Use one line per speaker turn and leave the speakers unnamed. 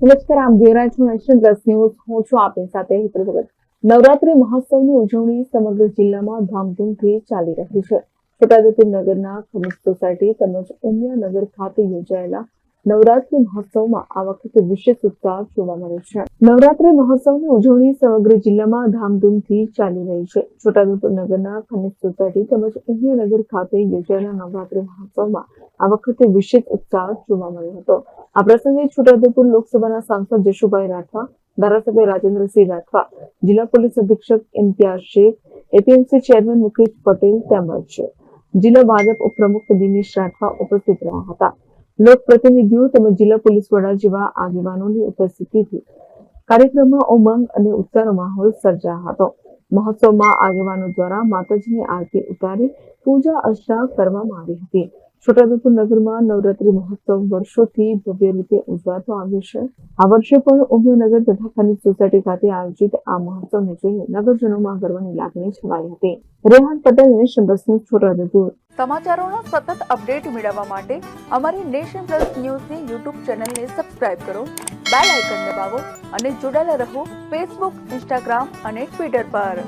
નમસ્કાર આમ રહ્યા છો પ્લસ ન્યૂઝ હું છું આપની સાથે હિતલ ભગત. નવરાત્રી મહોત્સવની ઉજવણી સમગ્ર જિલ્લામાં ધામધૂમથી ચાલી રહી છે. છોટાઉદેપુર નગરના ખમીજ સોસાયટી તેમજ ઉમિયા નગર ખાતે યોજાયેલા નવરાત્રી મહોત્સવમાં આ વખતે વિશેષ ઉત્સાહ જોવા મળ્યો છે. નવરાત્રી મહોત્સવની ઉજવણી સમગ્ર જિલ્લામાં ધામધૂમથી ચાલી રહી છે. છોટાઉદેપુર નગરના ખનિજ સોસાયટી તેમજ ઉમિયા ખાતે યોજાયેલા નવરાત્રી મહોત્સવમાં આ વખતે વિશેષ ઉત્સાહ જોવા મળ્યો હતો. આ પ્રસંગે છોટાઉદેપુર લોકસભાના સાંસદ જશુભાઈ રાઠવા, ધારાસભ્ય રાજેન્દ્રસિંહ રાઠવા, જિલ્લા પોલીસ અધિક્ષક ઇમ્તિયાઝ શેખ, એપીએમસી ચેરમેન મુકેશ પટેલ તેમજ જિલ્લા ભાજપ ઉપપ્રમુખ દિનેશ રાઠવા ઉપસ્થિત રહ્યા હતા. લોકપ્રતિનિધિઓ તેમજ જિલ્લા પોલીસ વડા જેવા આગેવાનોની ઉપસ્થિતિથી કાર્યક્રમમાં ઉમંગ અને ઉત્સાહનો માહોલ સર્જાયો હતો. મહોત્સવમાં આગેવાનો દ્વારા માતાજીની આરતી ઉતારી પૂજા અર્ચના કરવામાં આવી હતી. છોટાઉદેપુર નગરમાં નવરાત્રી મહોત્સવ વર્ષોથી ભવ્ય રીતે ઉજવાતો આવ્યો છે. આ વર્ષે પણ ઉમિયાનગર તથા ખનીજ સોસાયટી ખાતે આયોજિત આ મહોત્સવને જોઈને નગરજનોમાં ગર્વની લાગણી છવાઈ હતી. રેહાન પટેલ અને ન્યૂઝ છોટાઉદેપુર.
સમાચારોના સતત અપડેટ મેળવવા માટે અમારી નેશન પ્લસ ન્યૂઝની યુટ્યુબ ચેનલને સબસ્ક્રાઇબ કરો, બેલ આઇકન દબાવો અને જોડાયેલા રહો ફેસબુક, ઇન્સ્ટાગ્રામ અને ટ્વિટર પર.